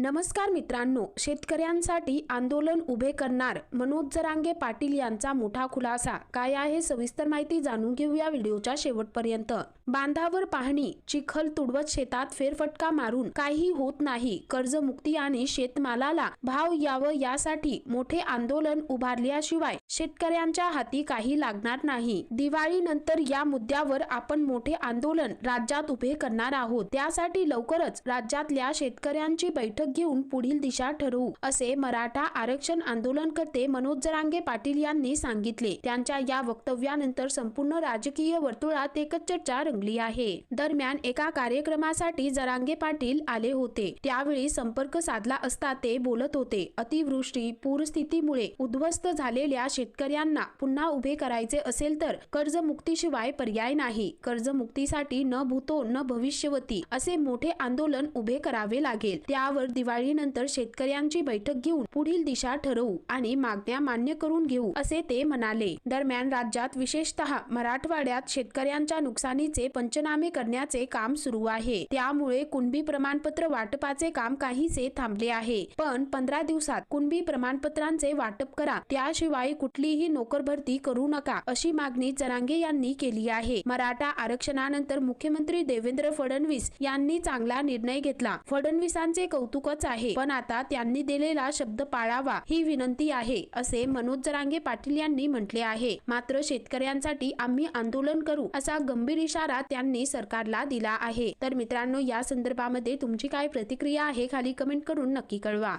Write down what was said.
नमस्कार मित्रांनो शेतकऱ्यांसाठी आंदोलन उभे करणार मनोज जरांगे पाटील यांचा मोठा खुलासा. काय आहे सविस्तर माहिती जाणून घेऊया व्हिडिओच्या शेवटपर्यंत. बांधावर पाहणी चिखल तुडवत शेतात फेरफटका मारून काही होत नाही कर्जमुक्ती आणि शेतमालाला भाव यावं यासाठी मोठे आंदोलन उभारल्याशिवाय शेतकऱ्यांच्या हाती काही लागणार नाही. दिवाळीनंतर या मुद्द्यावर आपण मोठे आंदोलन राज्यात उभे करणार आहोत. त्यासाठी लवकरच राज्यातल्या शेतकऱ्यांची बैठक घेऊन पुढील दिशा ठरवू असे मराठा आरक्षण आंदोलनकर्ते मनोज जरांगे पाटील यांनी सांगितले. त्यांच्या या वक्तव्यानंतर संपूर्ण राजकीय वर्तुळात एकच चर्चा रंगली आहे. दरम्यान एका कार्यक्रमासाठी जरांगे पाटील आले होते. त्यावेळी संपर्क साधला असता ते बोलत होते. अतिवृष्टी पूरस्थितीमुळे उद्ध्वस्त झालेल्या शेतकऱ्यांना पुन्हा उभे करायचे असेल तर कर्जमुक्तीशिवाय पर्याय नाही. कर्जमुक्तीसाठी न भूतो न भविष्यवती असे मोठे आंदोलन उभे करावे लागेल. त्यावर दिवाळीनंतर शेतकऱ्यांची बैठक घेऊन पुढील दिशा ठरवू आणि मागण्या मान्य करून घेऊ असे ते म्हणाले. दरम्यान राज्यात विशेषतः मराठवाड्यात शेतकऱ्यांच्या नुकसानीचे पंचनामे करण्याचे काम सुरू आहे. त्यामुळे कुणबी प्रमाणपत्र वाटपाचे काम काहीसे थांबले आहे. पण पंधरा दिवसात कुणबी प्रमाणपत्रांचे वाटप करा. त्याशिवाय कुठलीही नोकर भरती करू नका अशी मागणी जरांगे यांनी केली आहे. मराठा आरक्षणानंतर मुख्यमंत्री देवेंद्र फडणवीस यांनी चांगला निर्णय घेतला. फडणवीसांचे कौतुक कौतुकच आहे. पण आता त्यांनी दिलेला शब्द पाळावा ही विनंती आहे असे मनोज जरांगे पाटील यांनी म्हटले आहे. मात्र शेतकऱ्यांसाठी आम्ही आंदोलन करू असा गंभीर इशारा त्यांनी सरकारला दिला आहे. तर मित्रांनो या संदर्भामध्ये तुमची काय प्रतिक्रिया आहे खाली कमेंट करून नक्की कळवा.